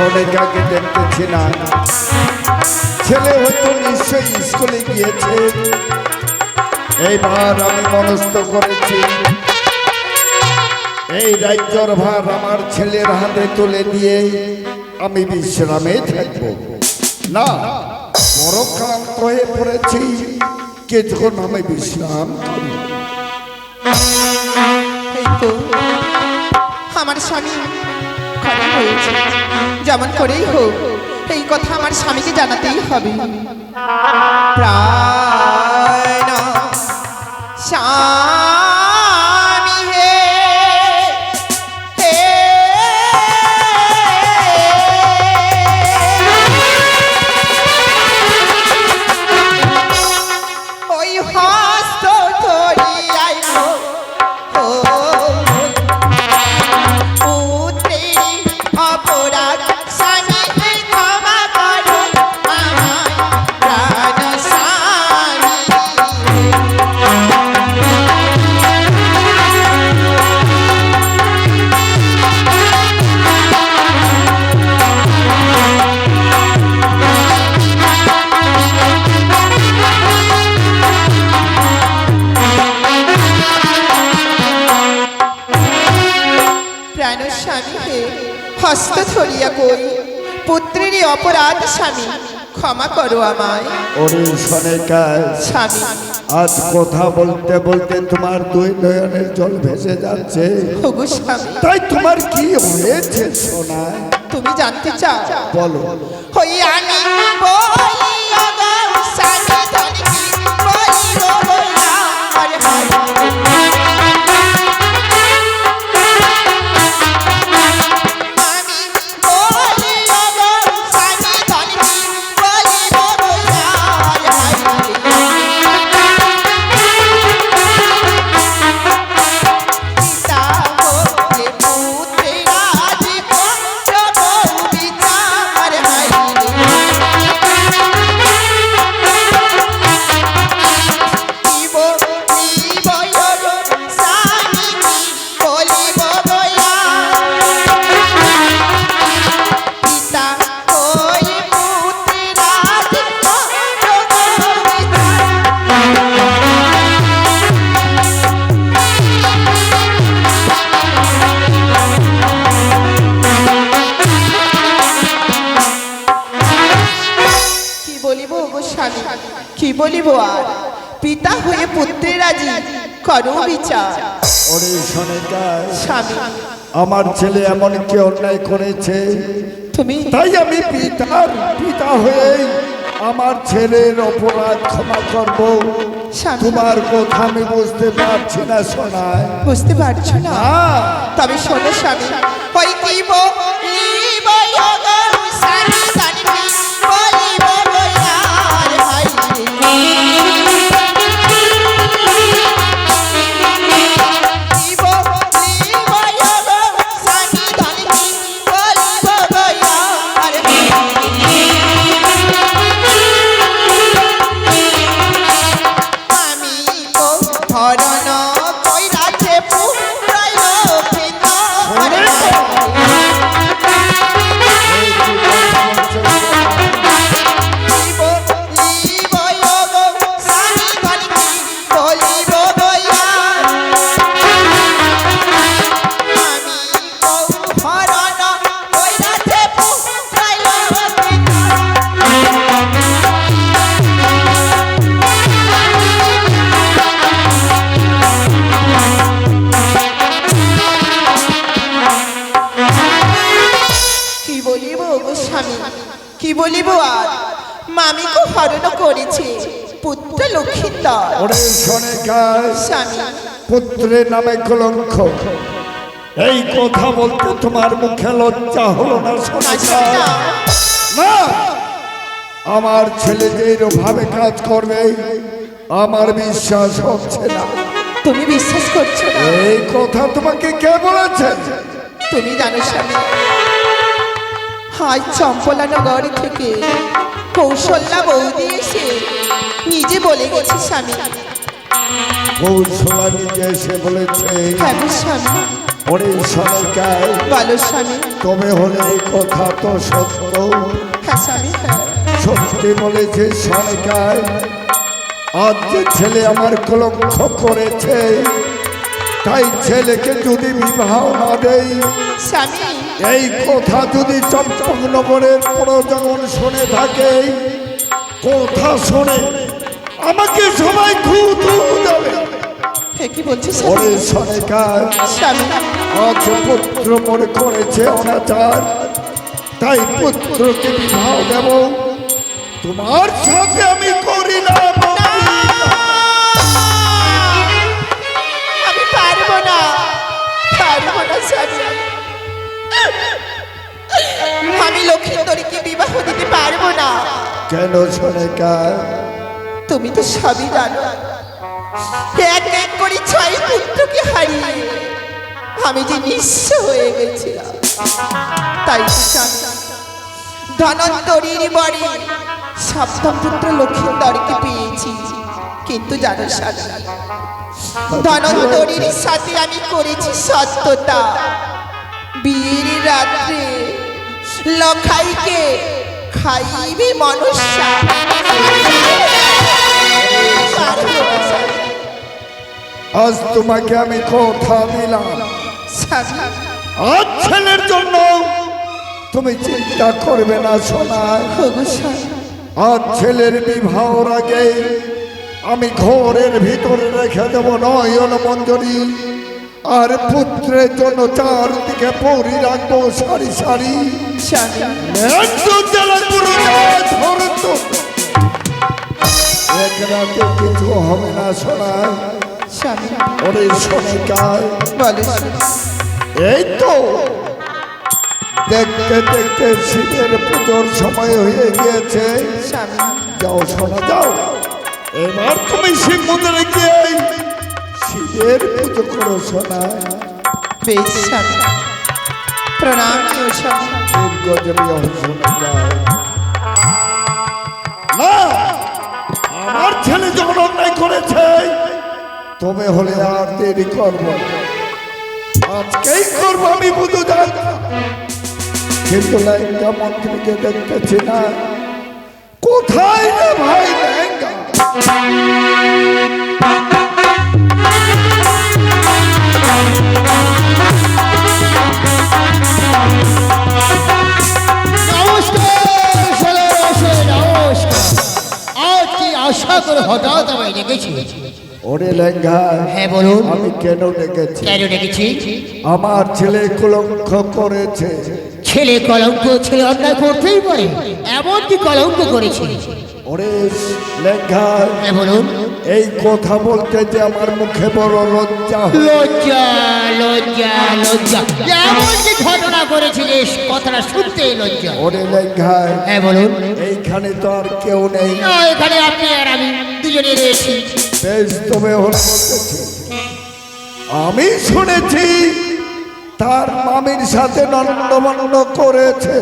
সোনিকাকে দেখতেছি না ছেলে হয়তো নিশ্চয়ই স্কুলে গিয়েছে। এইবার আমি মনস্থ করেছি, এই রাজ্যর ভার আমার ছেলের হাতে তুলে দিয়ে আমি বিশ্রামে থাকব। না, বড় ক্লান্ত হয়ে পড়েছি, কিছুক্ষণ আমি বিশ্রাম আমার স্বামী ঘরে হয়েছে। যেমন করেই হোক এই কথা আমার স্বামীকে জানাতেই হবে। প্রাণ ধরিয়া কই পুত্রের অপরাধ স্বামী ক্ষমা করো আমায়। ওরে কাজ। স্বামী। আজ কথা বলতে বলতে তোমার দুই নয়নের জল ভেসে যাচ্ছে। ওগো স্বামী। তাই তোমার কি হয়েছে সোনা? তুমি জানতে চাও? বলো। হই আমি বলি ওরে সোনিকায় স্বামী আমার ছেলে এমন কি অন্যায় করেছে তুমি তাই আমি পিতার পিতা হয়ে আমার ছেলের অপরাধ ক্ষমা করব তোমার কথা আমি বুঝতে পারছি না সোনায় বুঝতে পারছ না হ্যাঁ তবে শোনো স্বামী ওই যোগ স্বামী স্বামী পুত্রের নামে কলঙ্ক। এই কথা বলতে তোমার মুখে লজ্জা হলো না না, না, না আমার ছেলে যে ভাবে কাজ করবে আমার বিশ্বাস হচ্ছে না। তুমি বিশ্বাস করছ না? এই কথা তোমাকে কে বলেছে? তুমি জানো স্বামী আজ চম্পলানগর থেকে কৌশল্যা বৌদি এসে নিজে বলে গেছে স্বামী। কৌশলা নিজে এসে বলেছে ওরে সরকার তবে হলে এই কথা তো সত্য। হ্যাঁ হ্যাঁ। সত্যি বলেছে সরকার আজ যে ছেলে আমার কলঙ্ক করেছে তাই ছেলেকে যদি বিবাহ না দেই এই কথা যদি চম্পকনগরের প্রজনন শুনে থাকে কথা শুনে আমাকে সবাই দেবে হে কি বলছিস? ওরে সরকার আজ পুত্র মনে করেছে অনাচার। তাই পুত্রকে বিবাহ দেব। তোমার সাথে আমি করি না আমি পারব না। পারব না আমি লক্ষ্মীন্দরীকে বিবাহ দিতে পারব না। কেন সরকার? তুমি তো সবই জানো। এক এক করে ছয় পুত্রকে হারিয়ে আমি যে নিঃস্ব হয়ে গেছিলাম। তাই ধনন্তরীর বাড়ি সপ্তম পুত্র লক্ষ্মীন্দরকে পেয়েছি। কিন্তু জানো সাথী ধনন্তরীর সাথে আমি করেছি সত্যতা। বিয়ের রাত্রে লখাইকে খাইবে মনুষ্যা। আজ তোমাকে আমি কথা দিলাম। আজ ছেলের জন্য তুমি চিন্তা করবে না স্বামী, আজ ছেলের বিবাহর আগে আমি ঘরের ভিতরে রেখে দেব নয়ন মঞ্জরি। আর পুত্রের জন্য চারদিকে পরি রাখব সারি সারি। এক রাতে কিছু হবে না স্বামী, ওরে শোনে কায় এই তো দেখতে দেখতে শীতের পুজোর সময় হয়ে গিয়েছে যাও শোনা যাও এবার তুমি শিব মন্দিরে গিয়ে শিবের পুজো করো শোনা বেশ। প্রণাম গজনীয় শোনা যায় তবে হলে আর দেরি করব না। আজকেই করব আমি যাই কিন্তু লেঙ্গা মন্ত্রীকে দেখতেছি না। কোথায় রে ভাই কি আশা করে হঠাৎ আমায় ডেকেছি ওরে লেঙ্গা হ্যাঁ বলুন। আমি কেন ডেকেছি? কেন ডেকেছি? আমার ছেলে কলঙ্ক করেছে। ছেলে কলঙ্ক ছেলে অন্যায় করতেই পারে এমন কি কলঙ্ক করেছে। ওরে লেঙ্গা হ্যাঁ বলুন। এই কথা বলতে যে আমার মুখে বড় লজ্জা। লজ্জা লজ্জা লজ্জা। এমন কি ঘটনা করেছিলিস কথাটা শুনতে লজ্জা। ওরে লেঙ্গা হ্যাঁ বলুন। এইখানে তো আর কেউ নেই। এখানে আপনি আর আমি দুজনে রয়েছি। বেশ তবে বলতেছি আমি শুনেছি তার মামির সাথে নন্দমন্দ করেছে।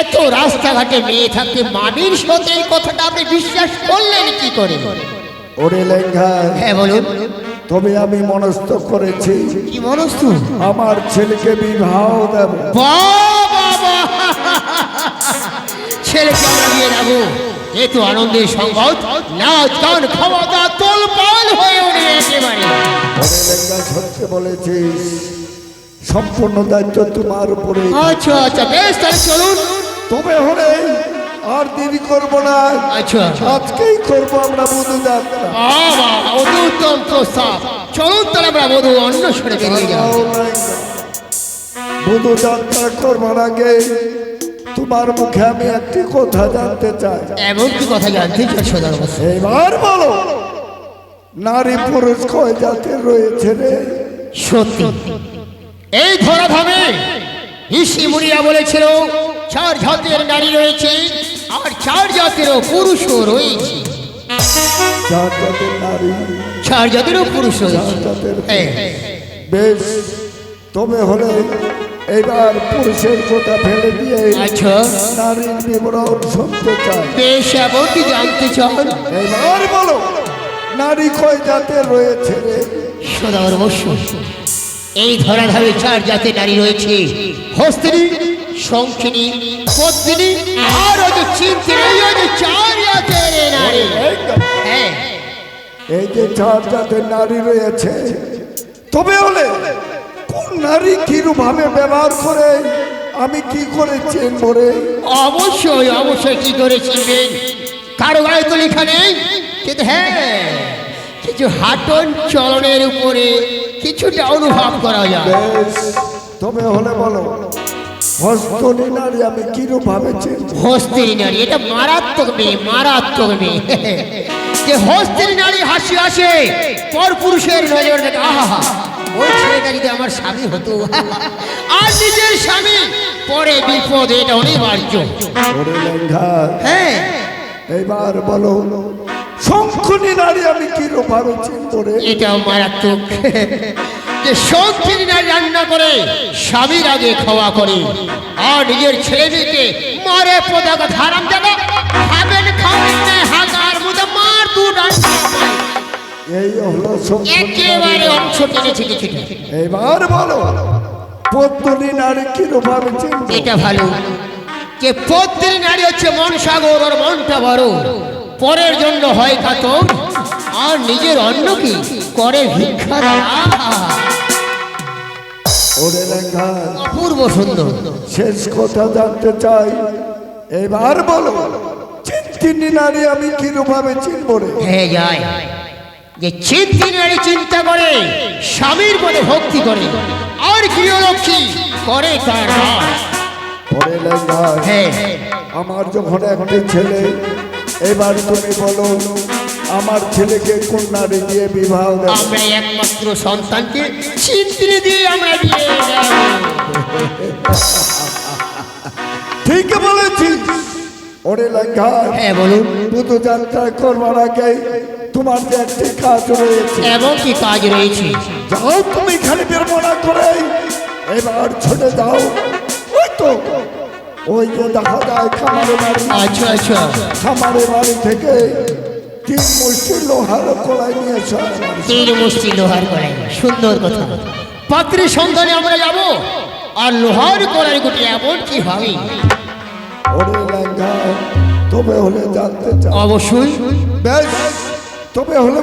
এত রাস্তাঘাটে মেয়ে থাকতে মামির সাথে এই কথাটা আপনি বিশ্বাস করলেন কি করে? ওরে লেঙ্গা। হ্যাঁ বলুন। তবে আমি মনস্থ করেছি। কি মনস্থ? আমার ছেলেকে বিবাহ দেব। বাবা ছেলেকে আমরা বিয়ে দেবো এ তো আনন্দের সংবাদ নাচ গান খাওয়া দাওয়া তোল পাল হয়ে ওঠে একেবারে। সত্যি বলেছিস সম্পূর্ণ দায়িত্ব তোমার উপরে। আচ্ছা আচ্ছা বেশ তাহলে চলুন। তবে হলে আর দেরি করব না। আচ্ছা। আজকেই করব আমরা বুধু যাত্রা। বাবা অতি উত্তম প্রস্তাব। চলুন তাহলে আমরা বধু অন্য সরে বেরিয়ে বুধু যাত্রা করবার আগে তোমার মুখে আমি একটি কথা জানতে চাই। এমন কি কথা জানতে চাচ্ছ ধর্মস এবার বলো নারী পুরুষ কয় জাতের রয়েছে রে? সত্যি। এই ধরা ধামে ঋষি মুনিরা বলেছিল চার জাতের নারী রয়েছে আর চার জাতেরও পুরুষও রয়েছে। চার জাতের নারী চার জাতেরও পুরুষ রয়েছে। হ্যাঁ। বেশ তবে হলে এবার পুরুষের কথা ফেলে দিয়ে আচ্ছা। নারীর বিবরণ শুনতে চাই বেশ এমন কি জানতে চান এবার বলো নারী কয় জাতের রয়েছে রে? সদাগর বস্য এই ধরাধামে চার জাতের নারী রয়েছে। হস্তিনী শঙ্খিনী পদ্মিনী আর ওই যে চিন্তিনী এই ওই যে চার জাতের নারী। হ্যাঁ। এই যে চার জাতের নারী রয়েছে তবে হলে কোন নারী কিরূপভাবে ব্যবহার করে? আমি কি করে চিনব রে? অবশ্যই অবশ্যই কি করে চিনবেন? কারও গায়ে তো লেখা নেই? কিন্তু হ্যাঁ কিছু হাটন চলনের উপরে কিছুটা অনুভব করা যায়। তবে হলে বলো হস্তনী নারী আমি কিরূপভাবে চিনব? হস্তির নারী এটা মারাত্মক মেয়ে মারাত্মক মেয়ে। যে হস্তির নারী হাসি আসে পর পুরুষের নজর দেখে আহা। ওই ছেলেটা যদি আমার স্বামী হতো। আর নিজের স্বামী পরে বিপদ এটা অনিবার্য। হ্যাঁ। এইবার বলো শঙ্খনী নারী আমি রে এটাও মারাত্মক। যে শৌখিন নারী রান্না করে স্বামীর আগে খাওয়া করে আর নিজের ছেলে মেয়েকে মারে পদাকা ধারাম দেবে। খাবেন খাবেন হাজার মধ্যে মার দু রান্না এই হলো একেবারে অংশ টেনেছে কিছুটা এবার বলো পদ্মনী নারী চিনব? এটা ভালো। যে পত্নী নারী হচ্ছে মন সাগর আর মনটা বড়। পরের জন্য হয় কাতর আর নিজের অন্ন কি করে ভিক্ষা! ওরে লেঙ্গা অপূর্ব সুন্দর। শেষ কথা জানতে চাই। এবার বলো চিন্তিনী নারী আমি কিরূপভাবে চিনব রে? হয়ে যায়। যে চিন্তি নারী চিন্তা করে স্বামীর মনে ভক্তি করে আর গৃহলক্ষ্মী করে তার হ্যাঁ। আমার যখন একটি ছেলে এবার তুমি বলো আমার ছেলেকে কোন নারী দিয়ে বিবাহ দেব? আমরা একমাত্র সন্তানকে চিন্তিনি দিয়ে আমরা বিয়ে দেব। ঠিক বলেছিস। ওরে লেঙ্গা হ্যাঁ বলুন। পুজো যাত্রা করবার আগে তোমার যে একটি কাজ রয়েছে। এমন কি কাজ রয়েছে? যাও তুমি খালি বেরবো না করে। এবার ছুটে যাও। ওই তো ওই যে দেখা যায় খামারে বাড়ি। আচ্ছা আচ্ছা। খামারে বাড়ি থেকে তিন মুষ্টি লোহার কলাই নিয়ে তিন মুষ্টি লোহার কড়াই সুন্দর কথা। পাত্রীর সন্ধানে আমরা যাব। আর লোহার কড়াই গুটি এমন কি হবে? ওরে লেঙ্গা তবে হলে জানতে চাও। অবশ্যই। বেশ। তবে হলে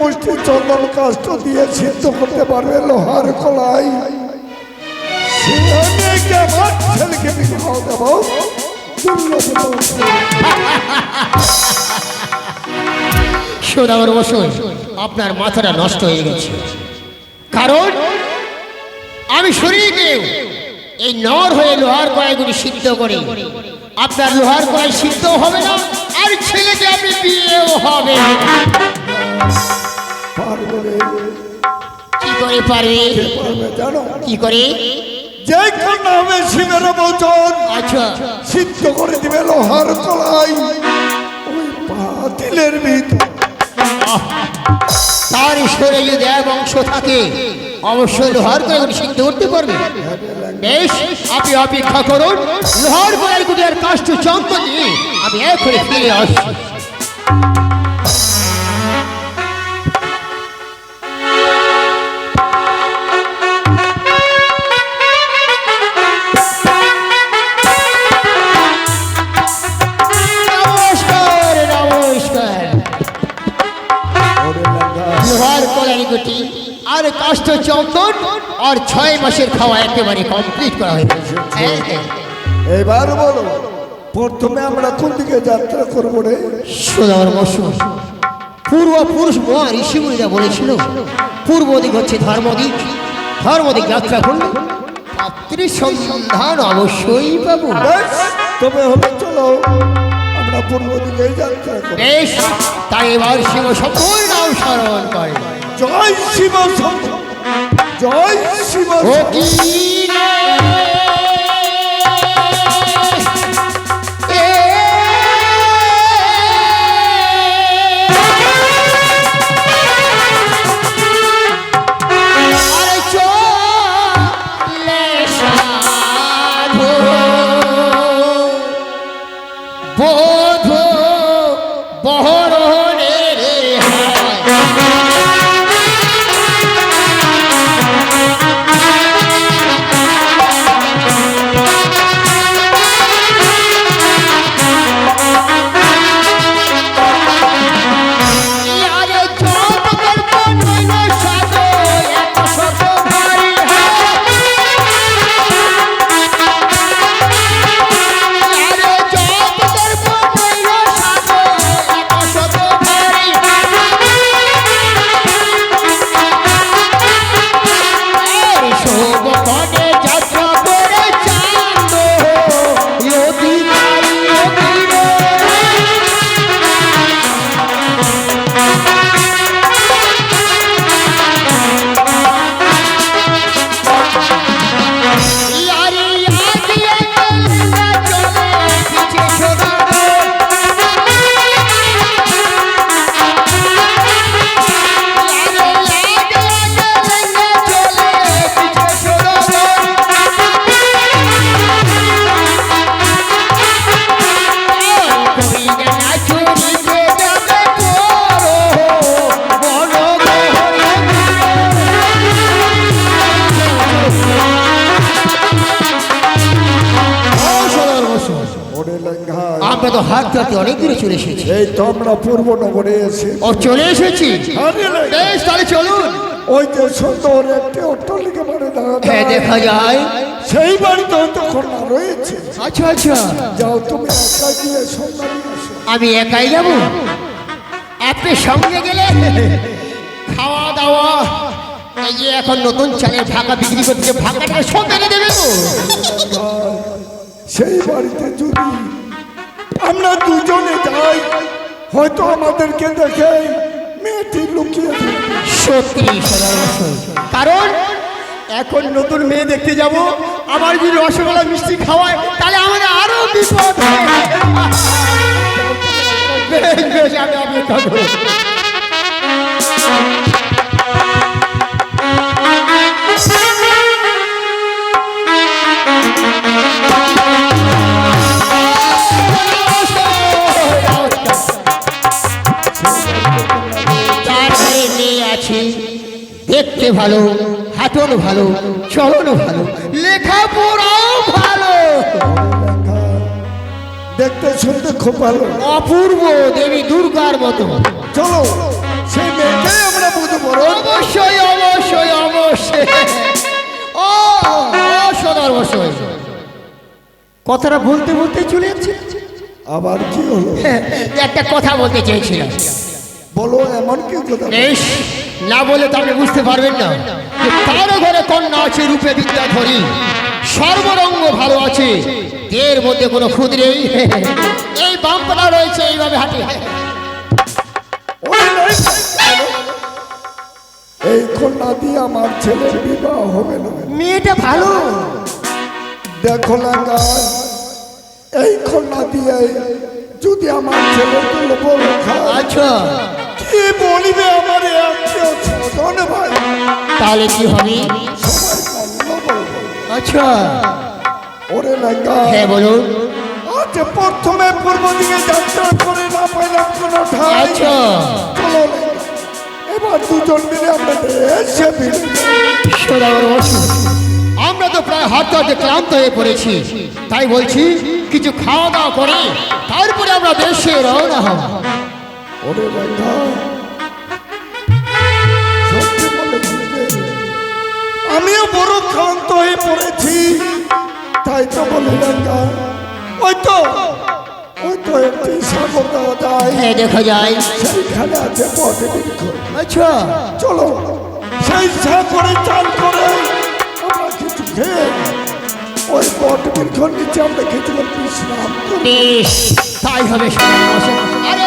মুষ্টি চন্দন কাষ্ট দিয়ে করতে পারবে কলাই আমার আপনার মাথাটা নষ্ট হয়ে গেছে। কারণ আমি শরীর শরীরকে এই নর হয়ে লোহার কড়াইগুলি সিদ্ধ করে। আপনার লোহার কড়াই সিদ্ধ হবে না আর ছেলেকে আপনি বিয়েও হবে। কি করে পারবে? কি করে? যে কন্যা হবে শিবের বচন আচ্ছা। সিদ্ধ করে দিবে লোহার কলাই ওই পাতিলের ভিতর। তার ঈশ্বরে যদি অংশ থাকে অবশ্যই লোহার কয়েকজন শিখতে করতে পারবে। বেশ, আপনি অপেক্ষা করুন। লোহার কড়াইগুলি আর কাষ্ট চন্দ্র দিয়ে আমি এখনই ফিরে আসছি। আর ছয় মাসের খাওয়া একেবারে কমপ্লিট করা হয়ে গেছে। হ্যাঁ, হ্যাঁ। এবার বলো প্রথমে আমরা কোন দিকে যাত্রা করব রে? বসু। পূর্ব পুরুষ মহা ঋষিমুনিরা বলেছিল পূর্ব দিক হচ্ছে ধর্মদিক। ধর্মদিক যাত্রা করলে পাত্রীর সন্ধান অবশ্যই পাবো। তবে হলে চলো আমরা পূর্ব দিকে যাত্রা করব বেশ তাই এবার শিব সম্পূর্ণ নাম স্মরণ করে। জয় শিব শম্ভু, জয় শিব হাত হাতে অনেক দূরে চলে এসেছি। এই তো আমরা পূর্ব নগরে এসে ও চলে এসেছি? বেশ তাহলে চলুন। ওই যে সুন্দর একটি অট্টালিকা বাড়ি হ্যাঁ যায়। দেখা যায়। সেই বাড়িতে কন্যা রয়েছে। আচ্ছা আচ্ছা। যাও তুমি একা গিয়ে সন্ধ্যা আমি একাই যাব? আপনি সঙ্গে গেলে খাওয়া দাওয়া এই যে এখন নতুন চালের ফাঁকা বিক্রি করতে ফাঁকাটা সব এনে দেবে তো। সেই বাড়িতে যদি আমরা দুজনে যাই হয়তো আমাদেরকে দেখে মেয়েটি লুকিয়ে। সত্যি কারণ এখন নতুন মেয়ে দেখতে যাব আমার যদি রসগোল্লা, মিষ্টি খাওয়ায়, তাহলে আমাদের আরও বিপদ। বেশ আমি অপেক্ষা দেখতে ভালো হাতন ভালো চলন ভালো লেখাপড়াও ভালো। দেখতে শুনতে খুব ভালো। অপূর্ব দেবী দুর্গার মতো। চলো সেই মেয়েটাই আমরা বুঝতে পারো অবশ্যই অবশ্যই অবশ্যই। ও ও অবশ্যই কথাটা বলতে বলতে চলে যাচ্ছে। আবার কি হলো? একটা কথা বলতে চেয়েছিলাম। বলো এমন কি কথা বেশ না বলে তো আপনি বুঝতে পারবেন না। যে তারও ঘরে কন্যা আছে রূপে বিদ্যা ধরি সর্বরঙ্গ ভালো আছে এর মধ্যে কোনো খুদ নেই। এই বাম্পনা রয়েছে এইভাবে হাঁটে। এই কন্যা দিয়ে আমার ছেলের বিবাহ হবে না। মেয়েটা ভালো। দেখো লাগা এই কন্যা দিয়ে যদি আমার ছেলে তুলব আচ্ছা। কি বলিবে আমার ভাই? তাহলে কি হবে। আচ্ছা। ওরে লাগা হ্যাঁ বলুন প্রথমে পূর্ব দিকে যাত্রা করে না পাইলাম কোনো ঠাই। আচ্ছা। চলো এবার দুজন মিলে আমরা। আমরা তো প্রায় হাত হাতে ক্লান্ত হয়ে পড়েছি। তাই বলছি কিছু খাওয়া দাওয়া করে তারপরে আমরা দেশে রওনা হব। ওরে রে। আমিও বড় ক্লান্ত হয়ে পড়েছি তাই তো বলি লাগা ওই তো ওই তো একটি সাগর দেওয়া যায়। দেখা যায় সেইখানে আছে পথে আচ্ছা। চলো সেই সাগরে চাল করে আমরা কিছু খেয়ে ওই বটবৃক্ষর নিচে আমরা খেতে পারবি তাই হবে। আরে